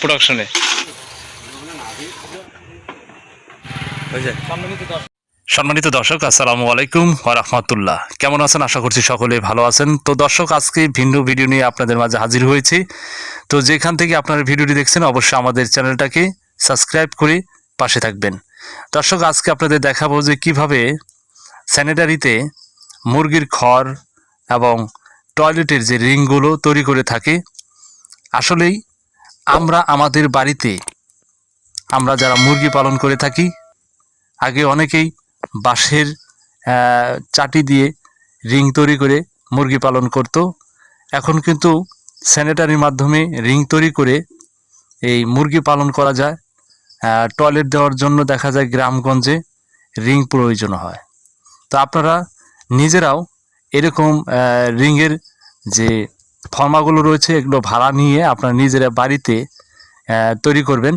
প্রোডাকশনে সম্মানিত দর্শক। আসসালামু আলাইকুম রহমতুল্লাহ। কেমন আছেন? আশা করছি সকলে ভালো আছেন। তো দর্শক আজকে ভিন্ন ভিডিও নিয়ে আপনাদের মাঝে হাজির হয়েছি। তো যেখান থেকে আপনারা ভিডিওটি দেখছেন অবশ্যই আমাদের চ্যানেলটাকে সাবস্ক্রাইব করে পাশে থাকবেন। দর্শক আজকে আপনাদের দেখাবো যে কীভাবে স্যানিটারিতে মুরগির খড় এবং টয়লেটের যে রিংগুলো তৈরি করে থাকে আসলেই আমরা আমাদের বাড়িতে আমরা যারা মুরগি পালন করে থাকি, আগে অনেকেই বাঁশের চাটি দিয়ে রিং তৈরি করে মুরগি পালন করত। এখন কিন্তু স্যানিটারির মাধ্যমে রিং তৈরি করে এই মুরগি পালন করা যায়। টয়লেট দেওয়ার জন্য দেখা যায় গ্রামগঞ্জে রিং প্রয়োজন হয়। তো আপনারা নিজেরাও এরকম রিংয়ের যে ফর্মাগুলো রয়েছে, এগুলো ভাড়া নিয়ে আপনারা নিজেরা বাড়িতে তৈরি করবেন।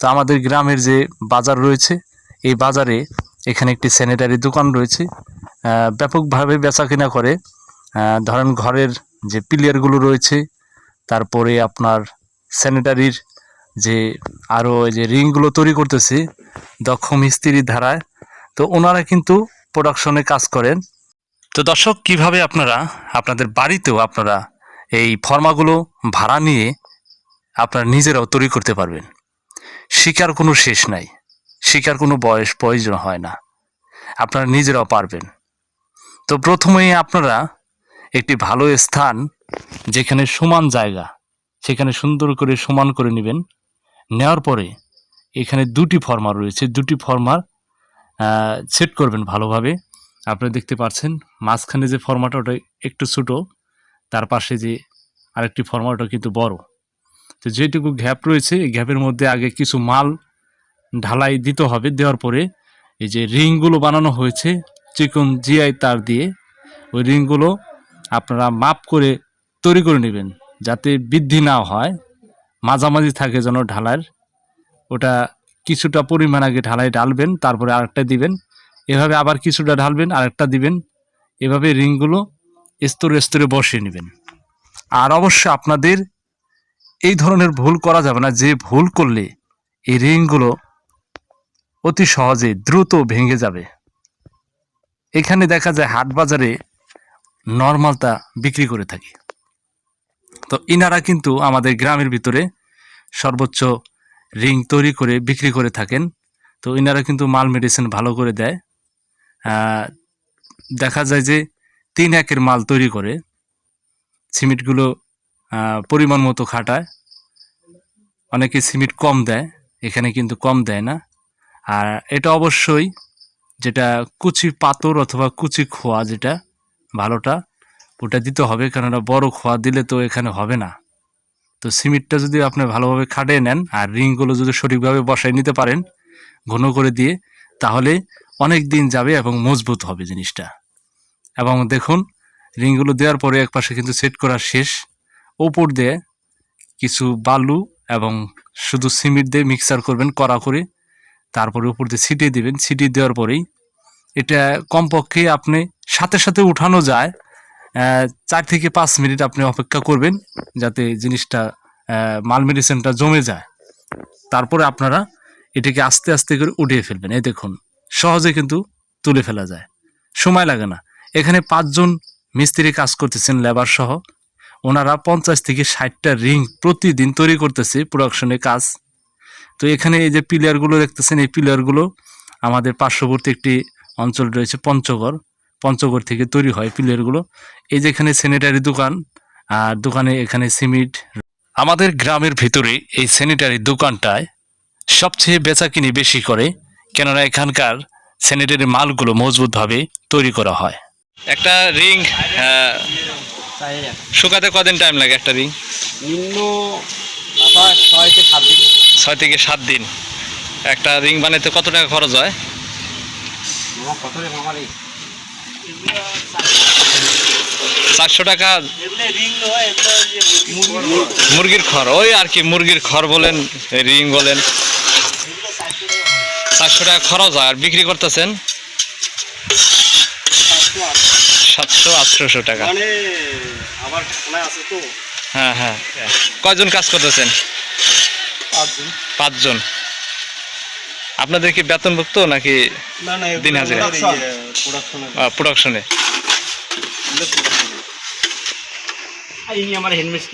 তো আমাদের গ্রামের যে বাজার রয়েছে, এই বাজারে এখানে একটি স্যানিটারি দোকান রয়েছে। ব্যাপকভাবে বেচা কেনা করে ধরেন ঘরের যে পিলিয়ারগুলো রয়েছে, তারপরে আপনার স্যানিটারির যে আরও যে রিংগুলো তৈরি করতেছে, দক্ষ মিস্ত্রির ধারায়। তো ওনারা কিন্তু প্রোডাকশনে কাজ করেন। তো দর্শক, কীভাবে আপনারা, আপনাদের বাড়িতেও আপনারা এই ফর্মাগুলো ভাড়া নিয়ে আপনারা নিজেরাও তৈরি করতে পারবেন। শিকার কোনো শেষ নাই। শিকার কোনো বয়স প্রয়োজন হয় না। আপনারা নিজেরাও পারবেন। তো প্রথমেই আপনারা একটি ভালো স্থান যেখানে সমান জায়গা, সেখানে সুন্দর করে সমান করে নেবেন। নেওয়ার পরে এখানে দুটি ফর্মার রয়েছে। দুটি ফর্মার সেট করবেন ভালোভাবে। আপনারা দেখতে পাচ্ছেন, মাঝখানে যে ফর্মাটা, ওটা একটু ছোটো। তার পাশে যে আরেকটি ফর্মা কিন্তু বড়। তো যেটুকু গ্যাপ রয়েছে, এই গ্যাপের মধ্যে আগে কিছু মাল ঢালাই দিতে হবে, দেওয়ার পরে এই যে রিংগুলো বানানো হয়েছে, চিকন জিআই তার দিয়ে, ওই রিংগুলো আপনারা মাপ করে তৈরি করে নেবেন, যাতে বৃদ্ধি না হয়, মাঝামাঝি থাকে যেন ঢালার ওটা কিছুটা পরিমাণ আগে ঢালাই ঢালবেন, তারপরে আরেকটা দিবেন, এভাবে আবার কিছুটা ঢালবেন, আরেকটা দিবেন, এভাবে রিংগুলো স্তরে স্তরে বসিয়ে নেবেন। আর অবশ্য আপনাদের এই ধরনের ভুল করা যাবে না। যে ভুল করলে এই রিংগুলো অতি সহজে দ্রুত ভেঙে যাবে। এখানে দেখা যায় হাট বাজারে নর্মালটা বিক্রি করে থাকি। তো ইনারা কিন্তু আমাদের গ্রামের ভিতরে সর্বোচ্চ রিং তৈরি করে বিক্রি করে থাকেন। তো ইনারা কিন্তু মাল মেডিসিন ভালো করে দেয়। দেখা যায় যে তিন একের মাল তৈরি করে সিমেন্টগুলো পরিমাণ মতো খাটায়। অনেকে সিমেন্ট কম দেয়, এখানে কিন্তু কম দেয় না। আর এটা অবশ্যই যেটা কুচি পাথর অথবা কুচি খোয়া যেটা ভালোটা, ওটা দিতে হবে। কেননা বড় খোয়া দিলে তো এখানে হবে না। তো সিমেন্টটা যদি আপনি ভালোভাবে খাটিয়ে নেন আর রিংগুলো যদি সঠিকভাবে বসাই নিতে পারেন ঘন করে দিয়ে, তাহলে অনেক দিন যাবে এবং মজবুত হবে জিনিসটা। এবং দেখুন, রিংগুলো দেওয়ার পরে একপাশে কিন্তু সেট করা শেষ। ওপর দিয়ে কিছু বালু এবং শুধু সিমেন্ট দিয়ে মিক্সার করবেন কড়া করে। তারপরে উপর দিয়ে ছিটিয়ে দেবেন। ছিটিয়ে দেওয়ার পরেই এটা কমপক্ষে আপনি সাথে সাথে উঠানো যায় চার থেকে পাঁচ মিনিট আপনি অপেক্ষা করবেন যাতে জিনিসটা মাল মেডিসিনটা জমে যায়। তারপরে আপনারা এটাকে আস্তে আস্তে করে উঠিয়ে ফেলবেন। এই দেখুন, সহজে কিন্তু তুলে ফেলা যায়। সময় লাগে না। এখানে পাঁচজন মিস্ত্রি কাজ করতেছেন লেবার সহ। ওনারা পঞ্চাশ থেকে ষাটটা রিং প্রতিদিন তৈরি করতেছে প্রোডাকশনে কাজ। তো এখানে এই যে পিলারগুলো দেখতেছেন, এই পিলারগুলো আমাদের পার্শ্ববর্তী একটি অঞ্চল রয়েছে, পঞ্চগড়। পঞ্চগড় থেকে তৈরি হয় পিলারগুলো। এই যে এখানে স্যানিটারি দোকান, আর দোকানে এখানে সিমেন্ট। আমাদের গ্রামের ভিতরে এই স্যানিটারি দোকানটায় সবচেয়ে বেচাকিনি বেশি করে, কেননা এখানকার স্যানিটারি মালগুলো মজবুতভাবে তৈরি করা হয়। একটা রিং শুকাতে কদিন টাইম লাগে একটা রিং? নিম্ন ছয় থেকে সাত দিন। ছয় থেকে সাত দিন। একটা রিং বানাইতে কত টাকা খরচ হয়? চারশো টাকা মুরগির খড় ওই আর কি মুরগির খড় বলেন রিং বলেন। চারশো টাকা খরচ হয় আর বিক্রি করতেছেন? সাতশো আটশোশো টাকা। মানে আমার শোনা আছে তো। হ্যাঁ হ্যাঁ। কয়জন কাজ করতেছেন? পাঁচজন। পাঁচজন। আপনাদের কি বেতনভুক্ত নাকি না না দিন হাজিরা। প্রোডাকশনে আমার হেলমেট